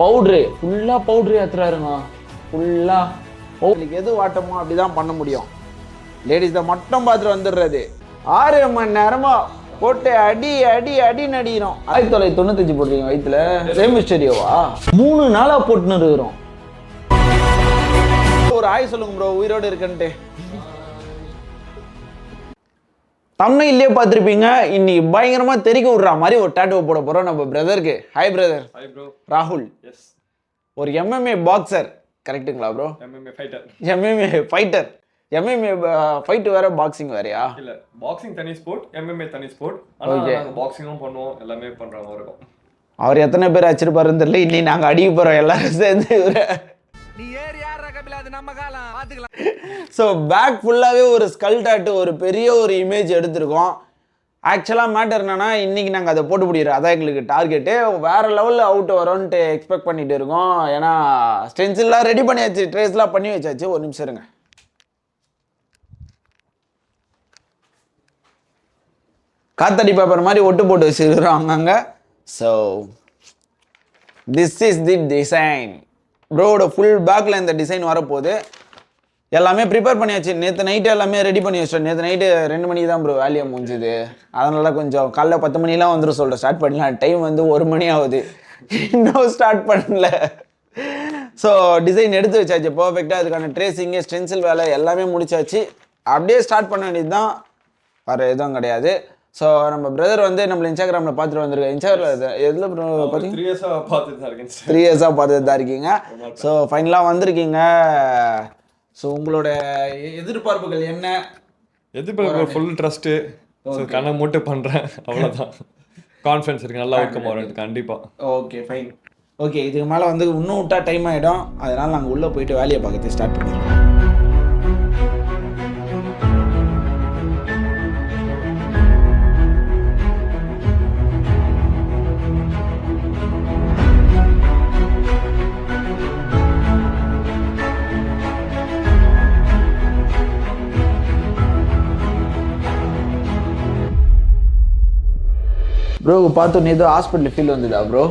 Powder. ஃபுல்லாக powder ஏற்றுறாருங்க ஃபுல்லாக உங்களுக்கு எது வாட்டமோ அப்படிதான் பண்ண முடியும். லேடிஸை மட்டும் பார்த்துட்டு வந்துடுறது. ஆறு மணி நேரமா போட்டு அடி அடி அடி நடிக்கிறோம் ஆயிரத்தி தொள்ளாயிரத்தி தொண்ணூத்தஞ்சு போடுறீங்க வயிற்றுல சேம் ஸ்டேடியோவா மூணு நாளாக போட்டுன்னு இருக்கிறோம். ஒரு ஆய் சொல்லுங்க ப்ரோ உயிரோடு இருக்குன்ட்டு. தமிழ்லயே பார்த்துருப்பீங்க. இன்னைக்கு பயங்கரமா தெறிக்க விடுற மாதிரி ஒரு டேட்டோ போட போறோம் நம்ம பிரதருக்கு ஹாய் பிரதர் ராகுல். எஸ் ஒரு எம்எம்ஏ பாக்ஸர் கரெக்ட்டுங்களா bro MMA fighter MMA fighter MMA fight வேற பாக்ஸிங் வேறயா? இல்ல பாக்ஸிங் தனி ஸ்போர்ட் எம்எம்ஏ தனி ஸ்போர்ட் ஆனா. நாங்க பாக்ஸிங்கும் பண்ணுவோம் எல்லாமே பண்ற மாதிரி இருக்கும். அவர் எத்தனை பேர் வச்சிருப்பாருன்னு தெரியல இன்னைக்கு நாங்க அடிக்க போறோம் எல்லாரும் சேர்ந்து இவரை. நீ ஏறி அது நம்ம காலம். பாத்துக்கலாம். ஸோ பேக் ஃபுல்லாகவே ஒரு ஸ்கல் டாட்டு ஒரு பெரிய ஒரு இமேஜ் எடுத்திருக்கோம். ஆக்சுவலாக மேட்டர் என்னன்னா இன்றைக்கி நாங்கள் அதை போட்டு முடியிறோம் அதான் எங்களுக்கு டார்கெட்டு வேறு லெவலில் அவுட் வரோன்ட்டு எக்ஸ்பெக்ட் பண்ணிட்டு இருக்கோம். ஏன்னா ஸ்டென்சில்லாம் ரெடி பண்ணியாச்சு ட்ரேஸ்லாம் பண்ணி வச்சாச்சு. ஒரு நிமிஷம் இருங்க. காத்தடி பேப்பர் மாதிரி ஒட்டு போட்டு வச்சுருக்கிறோம் அங்கங்க. So this is the design ப்ரோவோட full பேக்கில் இந்த டிசைன் வரப்போகுது. எல்லாமே ப்ரிப்பேர் பண்ணியாச்சு. நேற்று நைட்டு எல்லாமே ரெடி பண்ணி வச்சிட்டோம் நேற்று நைட்டு ரெண்டு மணிக்கு தான் ப்ரோ வேலையை முடிஞ்சுது. அதனால கொஞ்சம் காலைல பத்து மணிலாம் வந்துடும் சொல்கிறேன் ஸ்டார்ட் பண்ணலாம். டைம் வந்து ஒரு மணி ஆகுது. இன்னும் ஸ்டார்ட் பண்ணல. ஸோ டிசைன் எடுத்து வச்சாச்சு. பர்ஃபெக்டாக அதுக்கான ட்ரேசிங்கு ஸ்டென்சில் வேலை எல்லாமே முடிச்சாச்சு. அப்படியே ஸ்டார்ட் பண்ண வேண்டியது தான் வேறு எதுவும் கிடையாது. ஸோ நம்ம பிரதர் வந்து நம்மள இன்ஸ்டாகிராமில் பார்த்துட்டு வந்திருக்கேன் இன்ஸ்டாகிராம் எதில் ப்ரோ பார்த்தீங்க? த்ரீ இயர்ஸா பார்த்துட்டு தான் இருக்கேன். த்ரீ இயர்ஸாக பார்த்துட்டு தான் இருக்கீங்க. ஸோ ஃபைனலாக வந்திருக்கீங்க. ஸோ உங்களோட எதிர்பார்ப்புகள் என்ன? எது ஃபுல் ட்ரஸ்ட்டு ஸோ கண்ணை மூட்டு பண்றேன். அவ்வளவுதான். கான்ஃபிடன்ஸ் இருக்கு. நல்லா அவுட்கம் வரும் கண்டிப்பா. ஓகே ஃபைன் ஓகே இதுக்கு மேலே வந்து இன்னும் விட்டா டைம் ஆகிடும் அதனால் நாங்கள் உள்ளே போயிட்டு வேலையை பார்க்கறது ஸ்டார்ட் பண்ணிடுறோம் ப்ரோ பார்த்தோன்னே ஏதோ ஹாஸ்பிட்டல் ஃபீல் வந்துடா ப்ரோ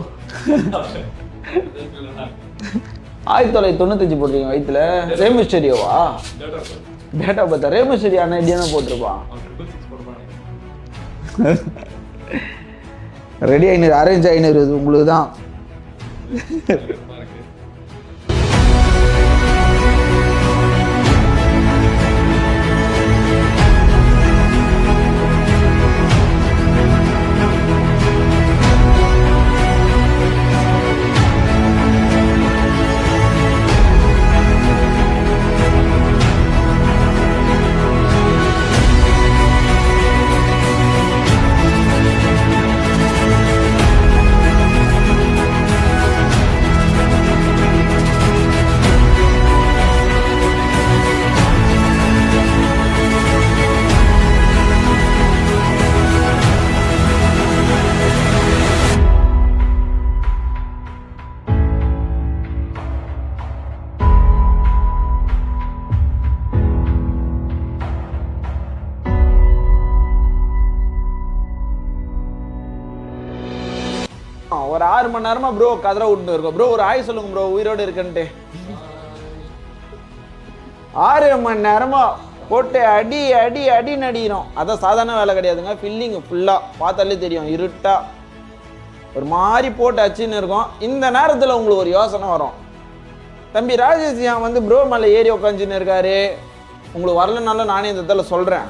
ஆயிரத்தி தொள்ளாயிரத்தி தொண்ணூத்தஞ்சு போட்டிருக்கீங்க வயிற்றுல ரேமிஸ்டரியோவா டேட்டா பார்த்தா ரேமிஸ்டரி ஆனால் இடியா தான் போட்டிருப்பான். ரெடி ஐநூறு அரேஞ்ச் ஐநூறு உங்களுக்கு தான் ஒரு ஆறு மணி நேரமா ப்ரோ கதரை விட்டு இருக்கோம். ப்ரோ ஒரு ஆய் சொல்லுங்க ப்ரோ உயிரோடு இருக்குன்ட்டு. ஆறு மணி நேரமா போட்டு அடி அடி அடி நடிக்கிறோம். அதான் சாதாரண வேலை கிடையாதுங்க. ஃபில்லிங் ஃபுல்லாக பார்த்தாலே தெரியும். இருட்டா ஒரு மாதிரி போட்டு அச்சுன்னு இருக்கும். இந்த நேரத்தில் உங்களுக்கு ஒரு யோசனை வரும். தம்பி ராஜேஷ் ஏன் வந்து ப்ரோ மேலே ஏறி உட்காந்துன்னு இருக்காரு? உங்களுக்கு வரலனாலும் நானே இந்த இடத்துல சொல்கிறேன்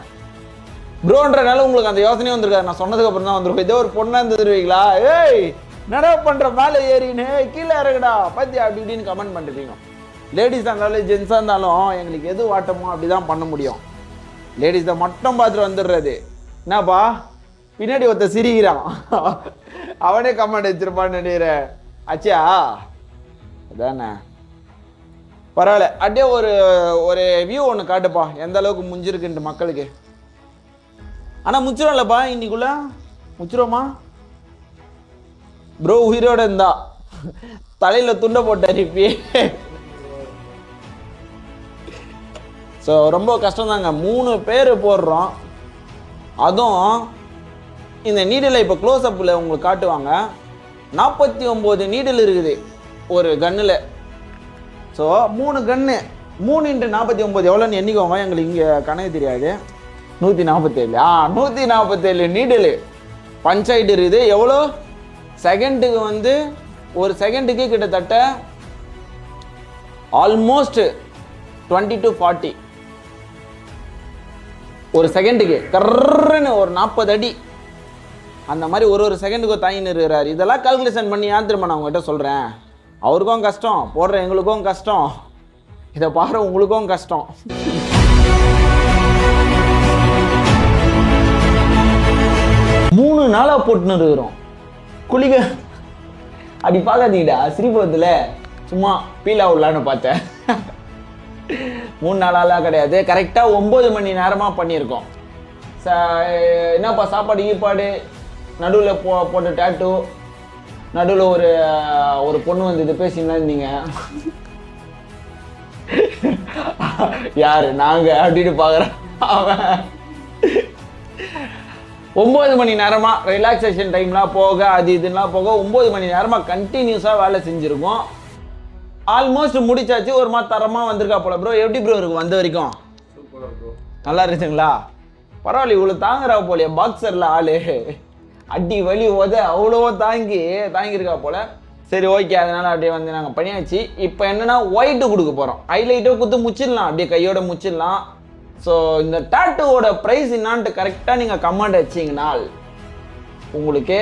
ப்ரோன்றனால உங்களுக்கு அந்த யோசனையே வந்திருக்காரு நான் சொன்னதுக்கு அப்புறம் தான் வந்திருக்கும். இதே ஒரு பொண்ணாக இருந்துருவீங்களா ஏய் நடவு பண்ற மேலே ஏறின்னு கீழே இறங்குடா. பத்தி அப்படி இப்படின்னு கமெண்ட் பண்ணுறீங்க லேடிஸாக இருந்தாலும் ஜென்ஸாக இருந்தாலும் எங்களுக்கு எது வாட்டமோ அப்படி தான் பண்ண முடியும். லேடிஸை மட்டும் பார்த்துட்டு வந்துடுறது. என்னப்பா? பின்னாடி ஒருத்த சிரிக்கிறான். அவனே கமெண்ட் வச்சிருப்பான்னு நினைக்கிறேன். ஆச்சியா அதானே? பரவாயில்ல. அப்படியே ஒரு ஒரு வியூ ஒன்று காட்டுப்பா. எந்த அளவுக்கு முஞ்சிருக்குன்ட்டு மக்களுக்கு. ஆனால் முச்சிரும்லப்பா இன்னைக்குள்ள? முச்சிரோமா ப்ரோ உயிரோட இருந்தா. தலையில துண்டை போட்டார் இப்பயே ஸோ ரொம்ப கஷ்டம்தாங்க. மூணு பேர் போடுறோம். அதுவும் இந்த நீடலை இப்போ க்ளோஸ் அப்பில் உங்களுக்கு காட்டுவாங்க. நாற்பத்தி ஒம்பது நீடல் இருக்குது. ஒரு கன்னில் ஸோ மூணு கன்று மூணு இன்ட்டு நாற்பத்தி ஒம்பது. எவ்வளோன்னு எண்ணிக்கோங்க. எங்களுக்கு இங்கே கணக்கு தெரியாது. நூற்றி நாற்பத்தேழு ஆ நூற்றி நாற்பத்தேழு நீடலு பஞ்சாயத்து இருக்குது. எவ்வளோ செகண்டுக்கு வந்து ஒரு செகண்டுக்கு கிட்டத்தட்ட ஆல்மோஸ்ட் டுவெண்ட்டி டு ஃபார்ட்டி ஒரு செகண்டுக்கு கர்ன்னு ஒரு நாற்பது அடி. அந்த மாதிரி ஒரு ஒரு செகண்டுக்கும் தாங்கின்னு இருக்கிறார். இதெல்லாம் கால்குலேஷன் பண்ணி ஏன் திரும்ப நான் உங்ககிட்ட சொல்கிறேன் அவருக்கும் கஷ்டம் போடுற எங்களுக்கும் கஷ்டம். இதை பாடுற உங்களுக்கும் கஷ்டம். மூணு நாளாக போட்டுன்னு இருக்கிறோம். குளிக்க அப்படி பார்க்காதீங்கடா. சிரிப்பத்தில் சும்மா பீலா விடலான்னு பார்த்தேன். மூணு நாளாலாம் கிடையாது. கரெக்டாக ஒம்பது மணி நேரமாக பண்ணியிருக்கோம். ச என்னப்பா சாப்பாடு ஈப்பாடு நடுவில் போ போட்ட டேட்டு நடுவில் ஒரு ஒரு பொண்ணு வந்து இது பேசினா இருந்தீங்க. யார்? நாங்கள் அப்படின்னு பார்க்குறேன். அவன். ஒம்பது மணி நேரமா ரிலாக்ஸேஷன் டைம்லாம் போக அது இதுலாம் போக ஒம்பது மணி நேரமா கண்டினியூஸாக வேலை செஞ்சுருக்கோம். ஆல்மோஸ்ட் முடிச்சாச்சு ஒரு மாதிரி தரமாக வந்திருக்கா போல ப்ரோ எப்படி ப்ரோ இருக்கும் வந்த வரைக்கும்? நல்லா இருந்துச்சுங்களா பரவாயில்ல இவ்வளோ தாங்குறா போலயே பாக்ஸரில் ஆளு. அடி வலி உத அவ்வளோ தாங்கி தாங்கியிருக்கா போல. சரி ஓகே அதனால அப்படியே வந்து நாங்கள் பண்ணியாச்சு. இப்போ என்னன்னா ஒயிட்டு கொடுக்க போகிறோம் ஹைலைட்டோ குத்து முச்சிடலாம். அப்படியே கையோட முச்சிடலாம். ஸோ இந்த டாட்டுவோட ப்ரைஸ் என்னான்ட்டு கரெக்டாக நீங்கள் கமெண்ட் வச்சிங்கனால் உங்களுக்கு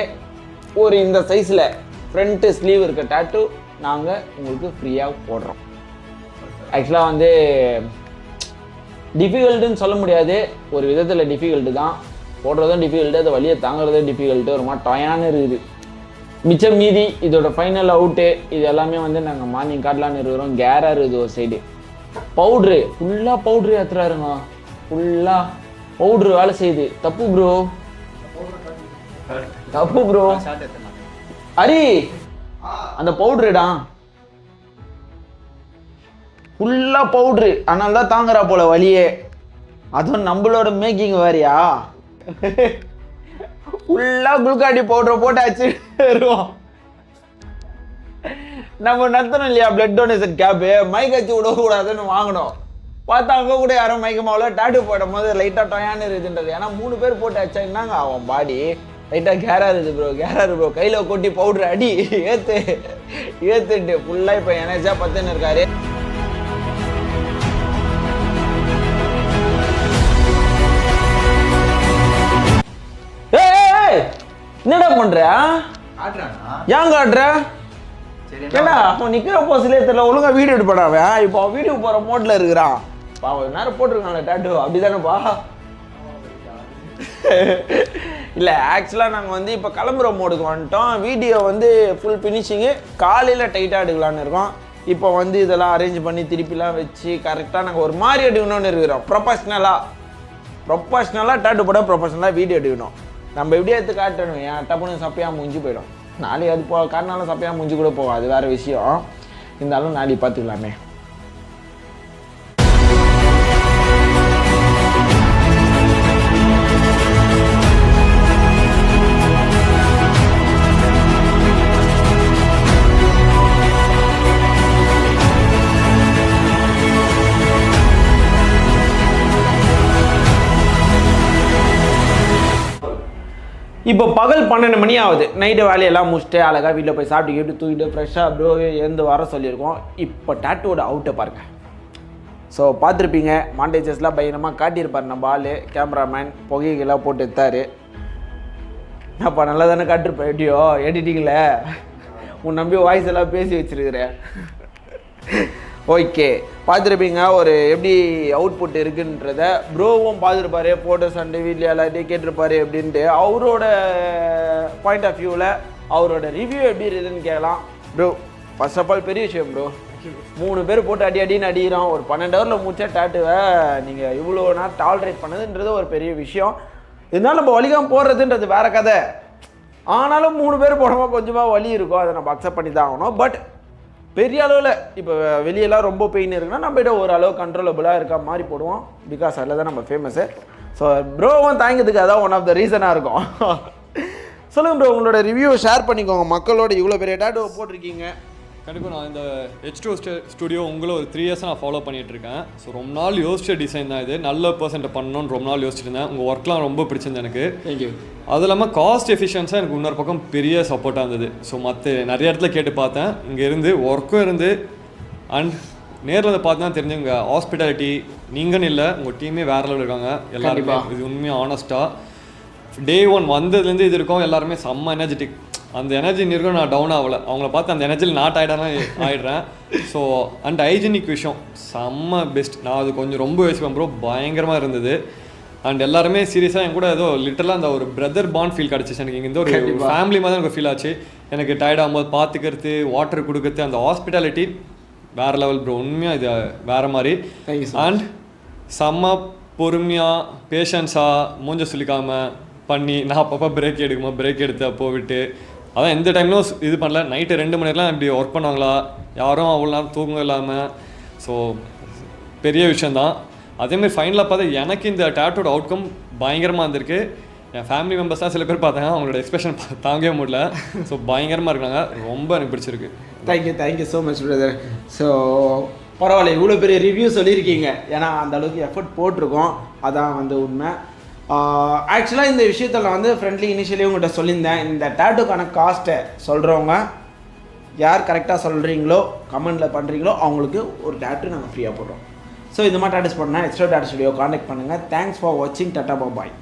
ஒரு இந்த சைஸில் ஃப்ரண்ட்டு ஸ்லீவ் இருக்க டாட்டு நாங்கள் உங்களுக்கு ஃப்ரீயாக போடுறோம். ஆக்சுவலாக வந்து டிஃபிகல்ட்டுன்னு சொல்ல முடியாது. ஒரு விதத்தில் டிஃபிகல்ட்டு தான். போடுறதும் டிஃபிகல்ட்டு அதை வழியை தாங்குறதும் டிஃபிகல்ட்டு ஒரு மாதிரி டயான்னு இருக்குது. மிச்சம் மீதி இதோட ஃபைனல் அவுட்டு இது எல்லாமே வந்து நாங்கள் மார்னிங் காட்டலான்னு இருக்கிறோம் கேராக இருக்குது ஒரு சைடு பவுட்ரு. ஃபுல்லாக பவுட்ரு ஏற்றுறாருங்க ஃபுல்லாக பவுட்ரு வேலை செய்யுது. தப்பு ப்ரோ தப்பு ப்ரோ ஹரி அந்த பவுட்ருடா. ஃபுல்லாக பவுட்ரு. அதனால தான் தாங்குறா போல வழியே அதுவும் நம்மளோட மேக்கிங் வேறையா? ஃபுல்லாக குளுக்காடி பவுடரை போட்டாச்சு. வருவோம் நம்ம நடத்தணும் இல்லையா? பிளட் டொனேஷன் கேப்பு மைக் வச்சு விடக்கூடாதுன்னு வாங்கினோம் பார்த்தா அங்கே கூட யாரும் மைக்க மாவில் டாட்டு போடும் போது லைட்டாக டொயான்னு இருக்குன்றது ஏன்னா மூணு பேர் போட்டு வச்சா என்னங்க அவன் பாடி லைட்டாக கேரா இருக்குது ப்ரோ கேரா இருக்கு ப்ரோ கையில் கொட்டி பவுடர் அடி ஏற்று ஏற்றுட்டு ஃபுல்லாக இப்போ எனர்ஜியா பத்துன்னு இருக்காரு. என்னடா பண்ற? ஏன் காட்டுற ஏண்டா அவன் நிக்கிற போஸ்ட்லயே தெரியல ஒழுங்கா வீடியோ எடுப்படா அவன். இப்போ அவன் வீடியோ போற மோட்ல இருக்கிறான். பாவம் நேரம் போட்டிருக்கான்ல டாட்டு அப்படிதானேப்பா இல்லை ஆக்சுவலாக நாங்கள் வந்து இப்போ கிளம்புற மோடுக்கு வந்துட்டோம். வீடியோ வந்து ஃபுல் ஃபினிஷிங்கு காலையில் டைட்டாக எடுக்கலான்னு இருக்கோம். இப்போ வந்து இதெல்லாம் அரேஞ்ச் பண்ணி திருப்பிலாம் வச்சு கரெக்டாக நாங்கள் ஒரு மாதிரி எடுக்கணும்னு இருக்கிறோம். ப்ரொஃபஷ்னலாக ப்ரொஃபஷ்னலாக டாட்டு போட ப்ரொஃபஷ்னலாக வீடியோ எடுக்கணும். நம்ம எப்படி எடுத்து காட்டணும். ஏன் டப்புனு சப்பையாக முடிஞ்சு போயிடும். நாளைக்கு அது போ காட்டினாலும் சப்பையாக முடிஞ்சு கூட போகும் அது வேறு விஷயம். இருந்தாலும் நாளைக்கு பார்த்துக்கலாமே. இப்போ பகல் பன்னெண்டு மணி ஆகுது. நைட்டு வேலையெல்லாம் முடிச்சுட்டு அழகாக வீட்டில் போய் சாப்பிட்டு கேட்டு தூக்கிட்டு ஃப்ரெஷ்ஷாக அப்படியே எழுந்து வர சொல்லியிருக்கோம். இப்போ டேட்டோட அவுட்டை பாருங்க. ஸோ பார்த்துருப்பீங்க மாண்டேஜஸ்லாம் பயங்கரமாக காட்டியிருப்பார் நம்ம ஆள் கேமராமேன் புகைகளாக போட்டு எடுத்தாரு. அப்போ நல்லா தானே காட்டிருப்பேன் எப்படியோ எடிட்டிங்கில் உன் நம்பி வாய்ஸ் எல்லாம் பேசி வச்சிருக்கிறேன். ஓகே. பார்த்துருப்பீங்க ஒரு எப்படி அவுட்புட் இருக்குன்றத. ப்ரோவும் பார்த்துருப்பாரு ஃபோட்டோஸ் அண்டு வீடியோ எல்லாத்தையும் கேட்டிருப்பாரு அப்படின்ட்டு அவரோட பாயிண்ட் ஆஃப் வியூவில் அவரோட ரிவ்யூ எப்படி இருக்குதுன்னு கேட்கலாம். ப்ரோ ஃபர்ஸ்ட் ஆஃப் ஆல் பெரிய விஷயம் ப்ரோ மூணு பேர் போட்டு அடி அடின்னு அடிக்கிறோம். ஒரு பன்னெண்டு ஹவரில் முடிச்சா டாட்டுவை நீங்கள் இவ்வளோ நேரம் டாலரேட் பண்ணதுன்றது ஒரு பெரிய விஷயம். இருந்தாலும் நம்ம வலிக்காம போடுறதுன்றது வேற கதை. ஆனாலும் மூணு பேர் போடாமல் கொஞ்சமாக வலி இருக்கும். அதை நம்ம அக்செப்ட் பண்ணி தான் ஆகணும். பட் பெரிய அளவில் இப்போ வெளியெல்லாம் ரொம்ப பெயின் இருக்குன்னா நம்ம கிட்ட ஓரளவு கண்ட்ரோலபுளாக இருக்க மாதிரி போடுவோம். பிகாஸ் அதில் தான் நம்ம ஃபேமஸு ஸோ ப்ரோவும் தாங்கிறதுக்கு அதான் ஒன் ஆஃப் த ரீசனாக இருக்கும். சொல்லுங்கள் ப்ரோ உங்களோட ரிவ்யூ ஷேர் பண்ணிக்கோங்க. மக்களோட இவ்வளோ பெரிய டேட்டோ போட்டிருக்கீங்க. கண்டிப்பாக நான் இந்த ஹெச் டூ ஸ்டுடியோ உங்களை ஒரு த்ரீ இயர்ஸ் நான் ஃபாலோ பண்ணிட்டு இருக்கேன் ஸோ ரொம்ப நாள் யோசிச்ச டிசைன் தான் இது. நல்ல பர்சன்ட் பண்ணணும்னு ரொம்ப நாள் யோசிச்சுட்டு இருந்தேன் உங்கள் ஒர்க்லாம் ரொம்ப பிடிச்சிருந்தது எனக்கு. தேங்க்யூ அது இல்லாமல் காஸ்ட் எஃபிஷியன்ஸாக எனக்கு இன்னொரு பக்கம் பெரிய சப்போர்ட்டாக இருந்தது. ஸோ மற்ற நிறைய இடத்துல கேட்டு பார்த்தேன். இங்கே இருந்து ஒர்க்கும் இருந்து அண்ட் நேரில் வந்து பார்த்து தான் தெரிஞ்சு உங்கள் ஹாஸ்பிட்டாலிட்டி நீங்கன்னு இல்லை உங்கள் டீமே வேற லெவலில் இருக்காங்க. எல்லாருமே. இது உண்மையாக ஆனஸ்ட்டாக டே ஒன் வந்ததுலேருந்து இது இருக்கும். எல்லாருமே செம்ம எனர்ஜெட்டிக் அந்த எனர்ஜி இருக்கும் நான் டவுன் ஆகலை. அவங்கள பார்த்து அந்த எனர்ஜியில் நாட் ஆகிடானா ஆயிடுறேன். ஸோ அண்ட் ஹைஜீனிக் விஷயம் செம்ம பெஸ்ட் நான் அது கொஞ்சம் ரொம்ப யோசிப்பேன் ப்ரோ பயங்கரமாக இருந்தது. அண்ட் எல்லாருமே சீரியஸாக என் கூட ஏதோ லிட்டரலாக அந்த ஒரு பிரதர் பாண்ட் ஃபீல் கிடச்சிச்சு. எனக்கு இங்கே இந்த ஒரு ஃபேமிலி மாதிரி எனக்கு ஃபீல் ஆச்சு. எனக்கு டயர்ட் ஆகும்போது பார்த்துக்கிறது வாட்டர் கொடுக்கறது அந்த ஹாஸ்பிட்டாலிட்டி வேறு லெவல் ப்ரோ உண்மையாக இது வேறு மாதிரி. அண்ட் செம்ம பொறுமையாக பேஷன்ஸாக மூஞ்ச சுளிக்காம பண்ணி நான் அப்பப்போ பிரேக் எடுக்குமா பிரேக் எடுத்து அப்போ விட்டு அதான் எந்த டைம்லும் இது பண்ணல. நைட்டு ரெண்டு மணி இப்படி ஒர்க் பண்ணுவாங்களா? யாரும் அவ்வளோ நேரம் தூக்கம் இல்லாமல் ஸோ பெரிய விஷயந்தான் அதேமாதிரி ஃபைனலாக பார்த்தா எனக்கு இந்த டேட்டோட அவுட்கம் பயங்கரமாக இருந்திருக்கு. என் ஃபேமிலி மெம்பர்ஸ்லாம் சில பேர் பார்த்தாங்க. அவங்களோட எக்ஸ்பிரஷன் தாங்கவே முடியல. ஸோ பயங்கரமாக இருக்காங்க ரொம்ப எனக்கு பிடிச்சிருக்கு. Thank you thank you so much brother so பரவாயில்ல. இவ்வளோ பெரிய ரிவ்யூ சொல்லியிருக்கீங்க. ஏன்னா அந்த அளவுக்கு எஃபர்ட் போட்டிருக்கோம். அதான் வந்து உண்மை. ஆக்சுவலாக இந்த விஷயத்தில் நான் வந்து ஃப்ரெண்ட்லி இனிஷியலி உங்கள்கிட்ட சொல்லியிருந்தேன். இந்த டேட்டுக்கான காஸ்ட்டை சொல்கிறவங்க யார் கரெக்டாக சொல்கிறீங்களோ கமெண்டில் பண்ணுறீங்களோ அவங்களுக்கு ஒரு டேட்டு நாங்கள் ஃப்ரீயாக போடுறோம். ஸோ இந்த மாதிரி டேட்டஸ் பண்ணால் எக்ஸ்ட்ரா டேட்டா ஸ்டுடியோ காண்டாக்ட் பண்ணுங்கள் தேங்க்ஸ் ஃபார் வாட்சிங் டாட்டா பாய்